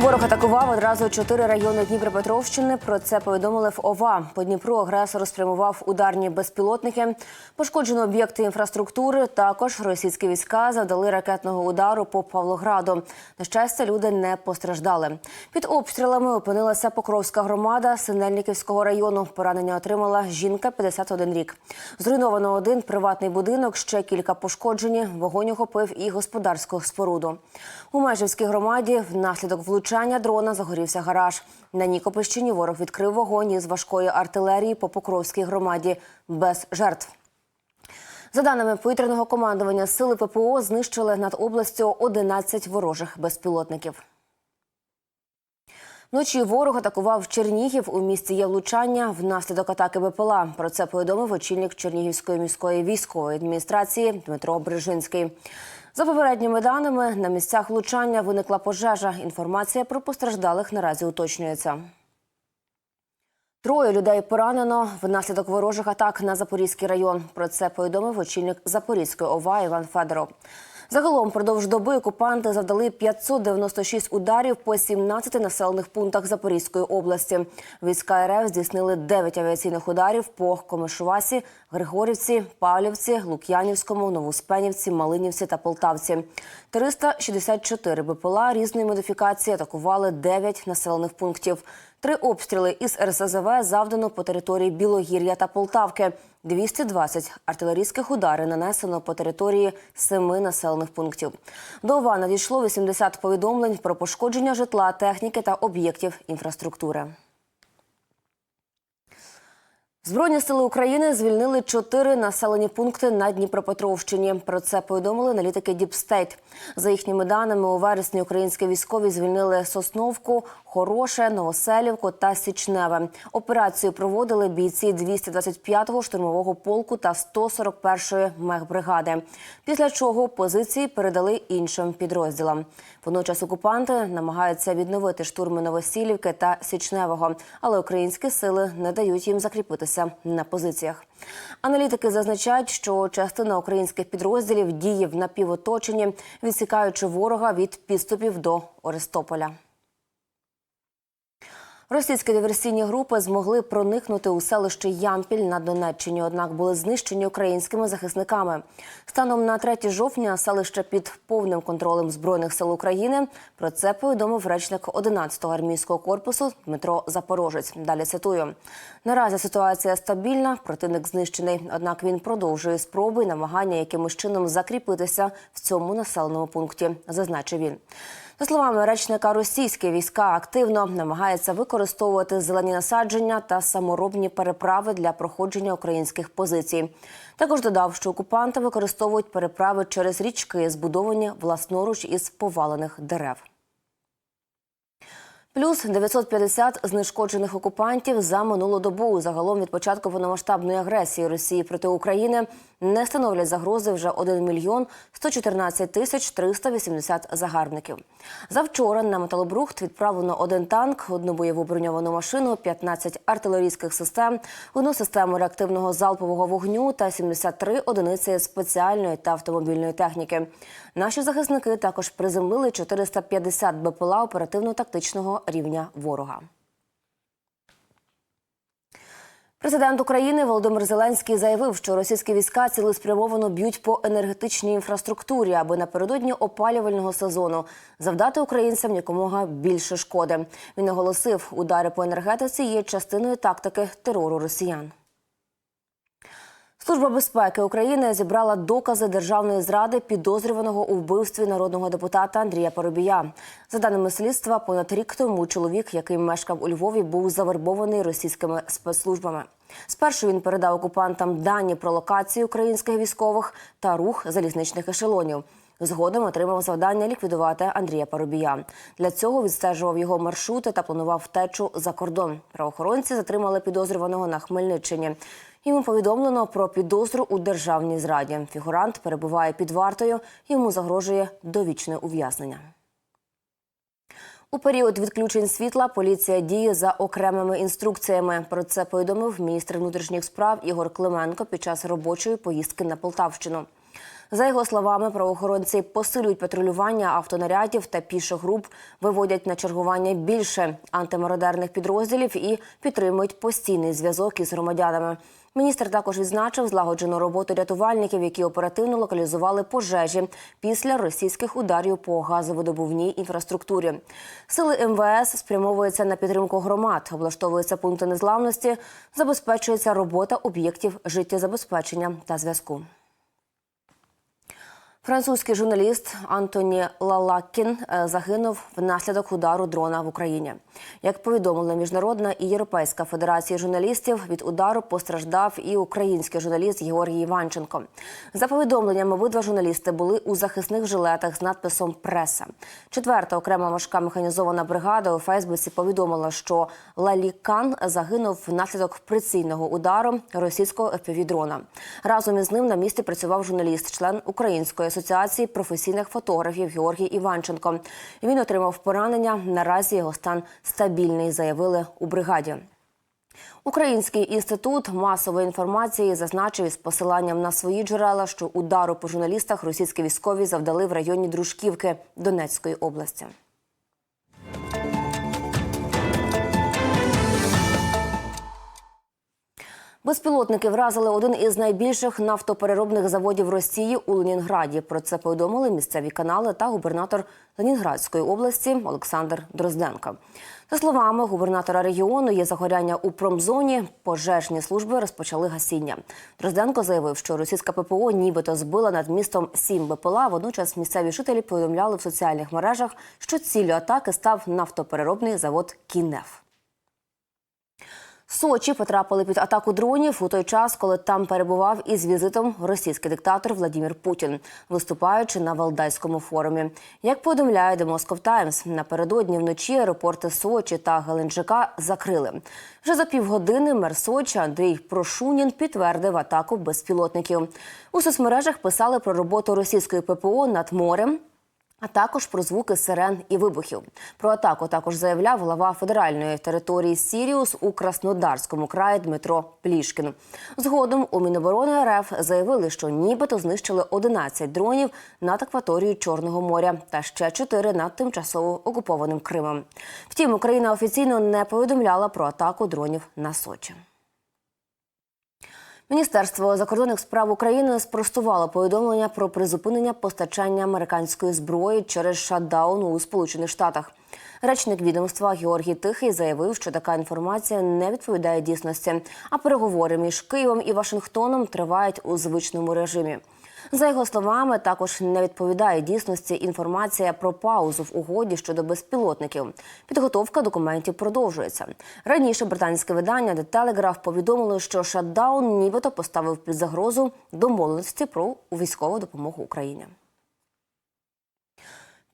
Ворог атакував одразу чотири райони Дніпропетровщини. Про це повідомили в ОВА. По Дніпру агресор спрямував ударні безпілотники. Пошкоджено об'єкти інфраструктури. Також російські війська завдали ракетного удару по Павлограду. На щастя, люди не постраждали. Під обстрілами опинилася Покровська громада Синельниківського району. Поранення отримала жінка 51 рік. Зруйновано один приватний будинок, ще кілька пошкоджені. Вогонь охопив і господарську споруду. У Межівській громаді внаслідок влучання дрона загорівся гараж. На Нікопольщині ворог відкрив вогонь із важкої артилерії по Покровській громаді без жертв. За даними повітряного командування, сили ППО знищили над областю 11 ворожих безпілотників. Вночі ворог атакував Чернігів. У місті є влучання внаслідок атаки БПЛА. Про це повідомив очільник Чернігівської міської військової адміністрації Дмитро Брижинський. За попередніми даними, на місцях влучання виникла пожежа. Інформація про постраждалих наразі уточнюється. Троє людей поранено внаслідок ворожих атак на Запорізький район. Про це повідомив очільник Запорізької ОВА Іван Федоров. Загалом впродовж доби окупанти завдали 596 ударів по 17 населених пунктах Запорізької області. Війська РФ здійснили 9 авіаційних ударів по Комишувасі, Григорівці, Павлівці, Лук'янівському, Новоспенівці, Малинівці та Полтавці. 364 БПЛА різної модифікації атакували 9 населених пунктів. Три обстріли із РСЗВ завдано по території Білогір'я та Полтавки. 220 артилерійських ударів нанесено по території семи населених пунктів. До ОВА надійшло 80 повідомлень про пошкодження житла, техніки та об'єктів інфраструктури. Збройні сили України звільнили чотири населені пункти на Дніпропетровщині. Про це повідомили аналітики Діпстейт. За їхніми даними, у вересні українські військові звільнили Сосновку, Хороше, Новоселівку та Січневе. Операцію проводили бійці 225-го штурмового полку та 141-ї мехбригади. Після чого позиції передали іншим підрозділам. Водночас окупанти намагаються відновити штурми Новосілівки та Січневого, але українські сили не дають їм закріпитися на позиціях. Аналітики зазначають, що частина українських підрозділів діє в напівоточенні, відсікаючи ворога від підступів до Орестополя. Російські диверсійні групи змогли проникнути у селище Ямпіль на Донеччині, однак були знищені українськими захисниками. Станом на 3 жовтня селище під повним контролем збройних сил України. Про це повідомив речник 11-го армійського корпусу Дмитро Запорожець. Далі цитую: наразі ситуація стабільна, противник знищений. Однак він продовжує спроби і намагання якимось чином закріпитися в цьому населеному пункті. Зазначив він. За словами речника, російські війська активно намагаються використовувати зелені насадження та саморобні переправи для проходження українських позицій. Також додав, що окупанти використовують переправи через річки, збудовані власноруч із повалених дерев. Плюс 950 знешкоджених окупантів за минулу добу. Загалом від початку повномасштабної агресії Росії проти України не становлять загрози вже 1 мільйон 114 тисяч 380 загарбників. Завчора на металобрухт відправлено один танк, одну бойову броньовану машину, 15 артилерійських систем, одну систему реактивного залпового вогню та 73 одиниці спеціальної та автомобільної техніки. Наші захисники також приземлили 450 БПЛА оперативно-тактичного рівня ворога. Президент України Володимир Зеленський заявив, що російські війська цілеспрямовано б'ють по енергетичній інфраструктурі, аби напередодні опалювального сезону завдати українцям якомога більше шкоди. Він наголосив, удари по енергетиці є частиною тактики терору росіян. Служба безпеки України зібрала докази державної зради підозрюваного у вбивстві народного депутата Андрія Поробія. За даними слідства, понад рік тому чоловік, який мешкав у Львові, був завербований російськими спецслужбами. Спершу він передав окупантам дані про локації українських військових та рух залізничних ешелонів. Згодом отримав завдання ліквідувати Андрія Парубія. Для цього відстежував його маршрути та планував втечу за кордон. Правоохоронці затримали підозрюваного на Хмельниччині. Йому повідомлено про підозру у державній зраді. Фігурант перебуває під вартою. Йому загрожує довічне ув'язнення. У період відключень світла поліція діє за окремими інструкціями. Про це повідомив міністр внутрішніх справ Ігор Клименко під час робочої поїздки на Полтавщину. За його словами, правоохоронці посилюють патрулювання автонарядів та піших груп, виводять на чергування більше антимародерних підрозділів і підтримують постійний зв'язок із громадянами. Міністр також відзначив злагоджену роботу рятувальників, які оперативно локалізували пожежі після російських ударів по газовидобувній інфраструктурі. Сили МВС спрямовуються на підтримку громад, облаштовуються пункти незламності, забезпечується робота об'єктів життєзабезпечення та зв'язку. Французький журналіст Антоні Лалакін е, загинув внаслідок удару дрона в Україні. Як повідомила міжнародна і європейська федерація журналістів, від удару постраждав і український журналіст Георгій Іванченко. За повідомленням, обидва журналісти були у захисних жилетах з надписом Преса. Четверта окрема важка механізована бригада у Фейсбуці повідомила, що Лалікан загинув внаслідок прицільного удару російського ФПВ-дрона. Разом із ним на місці працював журналіст, член української асоціації професійних фотографів Георгій Іванченко. Він отримав поранення. Наразі його стан стабільний, заявили у бригаді. Український інститут масової інформації зазначив із посиланням на свої джерела, що удару по журналістах російські військові завдали в районі Дружківки Донецької області. Безпілотники вразили один із найбільших нафтопереробних заводів Росії у Ленінграді. Про це повідомили місцеві канали та губернатор Ленінградської області Олександр Дрозденко. За словами губернатора регіону, є загоряння у промзоні. Пожежні служби розпочали гасіння. Дрозденко заявив, що російська ППО нібито збила над містом сім БПЛА. Водночас місцеві жителі повідомляли в соціальних мережах, що ціллю атаки став нафтопереробний завод Кінеф. Сочі потрапили під атаку дронів у той час, коли там перебував із візитом російський диктатор Владимир Путін, виступаючи на Валдайському форумі. Як повідомляє The Moscow Times, напередодні вночі аеропорти Сочі та Геленджика закрили. Вже за півгодини мер Сочі Андрій Прошунін підтвердив атаку безпілотників. У соцмережах писали про роботу російської ППО над морем. А також про звуки сирен і вибухів. Про атаку також заявляв глава федеральної території Сіріус у Краснодарському краї Дмитро Плішкін. Згодом у Міноборони РФ заявили, що нібито знищили 11 дронів над акваторією Чорного моря та ще 4 над тимчасово окупованим Кримом. Втім, Україна офіційно не повідомляла про атаку дронів на Сочі. Міністерство закордонних справ України спростувало повідомлення про призупинення постачання американської зброї через шатдаун у Сполучених Штатах. Речник відомства Георгій Тихий заявив, що така інформація не відповідає дійсності, а переговори між Києвом і Вашингтоном тривають у звичному режимі. За його словами, також не відповідає дійсності інформація про паузу в угоді щодо безпілотників. Підготовка документів продовжується. Раніше британське видання The Telegraph повідомило, що шатдаун нібито поставив під загрозу домовленості про військову допомогу Україні.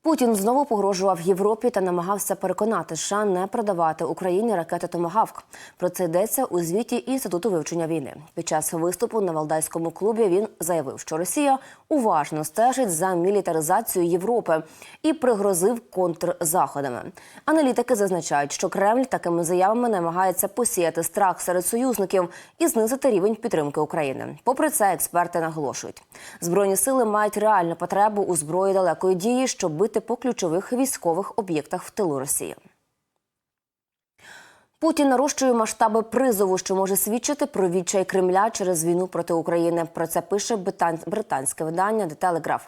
Путін знову погрожував Європі та намагався переконати США не продавати Україні ракети Томагавк. Про це йдеться у звіті інституту вивчення війни. Під час виступу на Валдайському клубі він заявив, що Росія уважно стежить за мілітаризацією Європи і пригрозив контрзаходами. Аналітики зазначають, що Кремль такими заявами намагається посіяти страх серед союзників і знизити рівень підтримки України. Попри це, експерти наголошують, збройні сили мають реальну потребу у зброї далекої дії, щоб бити по ключових військових об'єктах в тилу Росії. Путін нарощує масштаби призову, що може свідчити про відчай Кремля через війну проти України. Про це пише британське видання The Telegraph.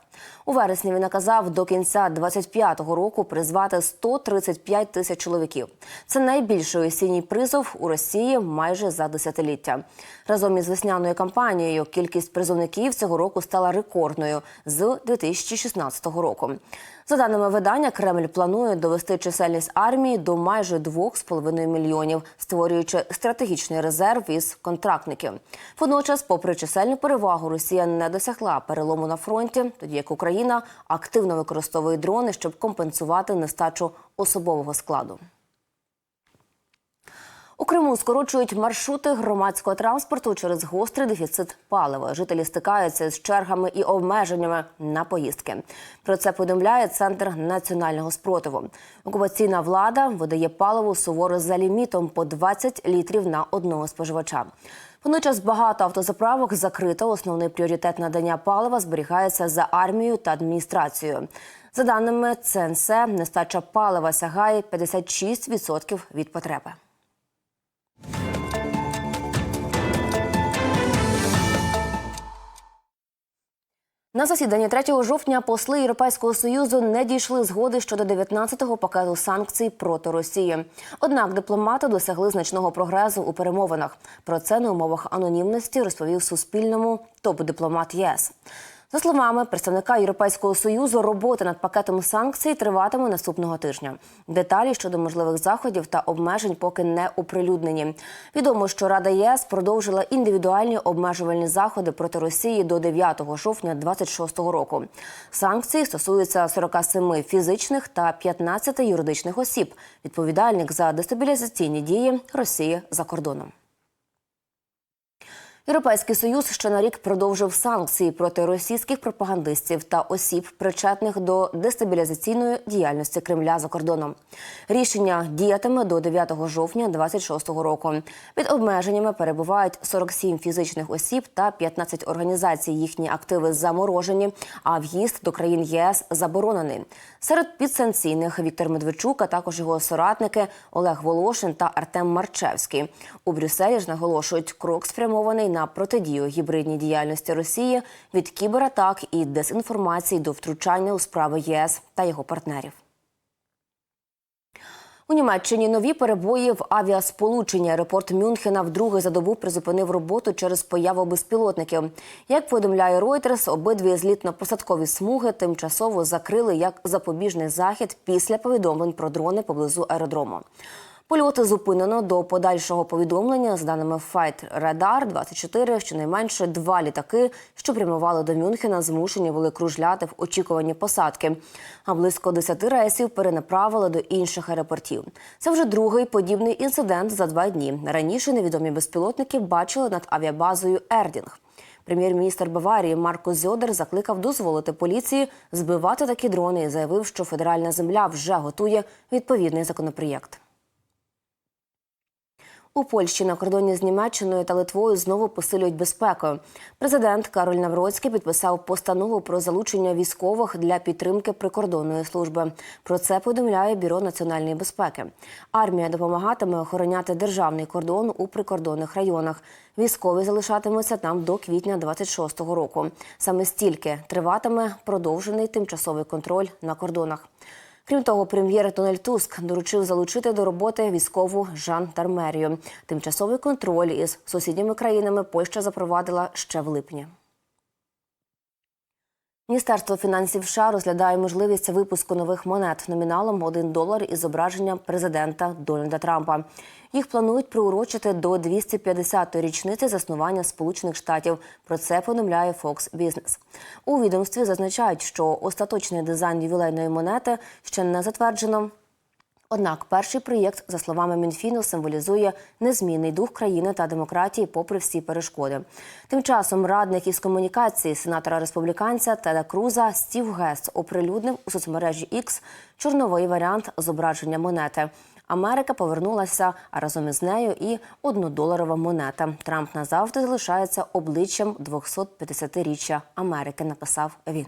У вересні він наказав до кінця 25-го року призвати 135 тисяч чоловіків. Це найбільший осінній призов у Росії майже за десятиліття. Разом із весняною кампанією кількість призовників цього року стала рекордною з 2016 року. За даними видання, Кремль планує довести чисельність армії до майже 2,5 мільйонів, створюючи стратегічний резерв із контрактників. Водночас, попри чисельну перевагу, Росія не досягла перелому на фронті, тоді як Україна активно використовує дрони, щоб компенсувати нестачу особового складу. У Криму скорочують маршрути громадського транспорту через гострий дефіцит палива. Жителі стикаються з чергами і обмеженнями на поїздки. Про це повідомляє центр національного спротиву. Окупаційна влада видає паливо суворо за лімітом по 20 літрів на одного споживача. Водночас багато автозаправок закрито. Основний пріоритет надання палива зберігається за армією та адміністрацією. За даними ЦНС, нестача палива сягає 56% від потреби. На засіданні 3 жовтня посли Європейського союзу не дійшли згоди щодо 19-го пакету санкцій проти Росії. Однак дипломати досягли значного прогресу у перемовинах. Про це на умовах анонімності розповів Суспільному топ-дипломат ЄС. За словами представника Європейського союзу, робота над пакетом санкцій триватиме наступного тижня. Деталі щодо можливих заходів та обмежень поки не оприлюднені. Відомо, що Рада ЄС продовжила індивідуальні обмежувальні заходи проти Росії до 9 жовтня 2026 року. Санкції стосуються 47 фізичних та 15 юридичних осіб, відповідальних за дестабілізаційні дії Росії за кордоном. Європейський союз ще на рік продовжив санкції проти російських пропагандистів та осіб, причетних до дестабілізаційної діяльності Кремля за кордоном. Рішення діятиме до 9 жовтня 2026 року. Під обмеженнями перебувають 47 фізичних осіб та 15 організацій. Їхні активи заморожені, а в'їзд до країн ЄС заборонений. Серед підсанкційних Віктор Медведчук, а також його соратники Олег Волошин та Артем Марчевський. У Брюсселі ж наголошують крок спрямований на протидію гібридній діяльності Росії від кібератак і дезінформації до втручання у справи ЄС та його партнерів. У Німеччині нові перебої в авіасполученні. Аеропорт Мюнхена вдруге за добу призупинив роботу через появу безпілотників. Як повідомляє Reuters, обидві злітно-посадкові смуги тимчасово закрили як запобіжний захід після повідомлень про дрони поблизу аеродрому. Польоти зупинено до подальшого повідомлення. З даними Fight Radar 24 щонайменше два літаки, що прямували до Мюнхена, змушені були кружляти в очікуванні посадки. А близько 10 рейсів перенаправили до інших аеропортів. Це вже другий подібний інцидент за два дні. Раніше невідомі безпілотники бачили над авіабазою Ердінг. Прем'єр-міністр Баварії Марко Зьодер закликав дозволити поліції збивати такі дрони і заявив, що федеральна земля вже готує відповідний законопроєкт. У Польщі на кордоні з Німеччиною та Литвою знову посилюють безпеку. Президент Кароль Навроцький підписав постанову про залучення військових для підтримки прикордонної служби. Про це повідомляє бюро національної безпеки. Армія допомагатиме охороняти державний кордон у прикордонних районах. Військові залишатимуться там до квітня 26-го року. Саме стільки триватиме продовжений тимчасовий контроль на кордонах. Крім того, прем'єр Дональд Туск доручив залучити до роботи військову жандармерію. Тимчасовий контроль із сусідніми країнами Польща запровадила ще в липні. Міністерство фінансів США розглядає можливість випуску нових монет номіналом 1 долар із зображенням президента Дональда Трампа. Їх планують приурочити до 250-ї річниці заснування Сполучених Штатів. Про це повідомляє Fox Business. У відомстві зазначають, що остаточний дизайн ювілейної монети ще не затверджено. Однак перший проєкт, за словами Мінфіну, символізує незмінний дух країни та демократії, попри всі перешкоди. Тим часом радник із комунікації сенатора республіканця Теда Круза Стів Гест оприлюднив у соцмережі X чорновий варіант зображення монети. Америка повернулася, а разом із нею і однодоларова монета. Трамп назавжди залишається обличчям 250-річчя Америки. Написав він.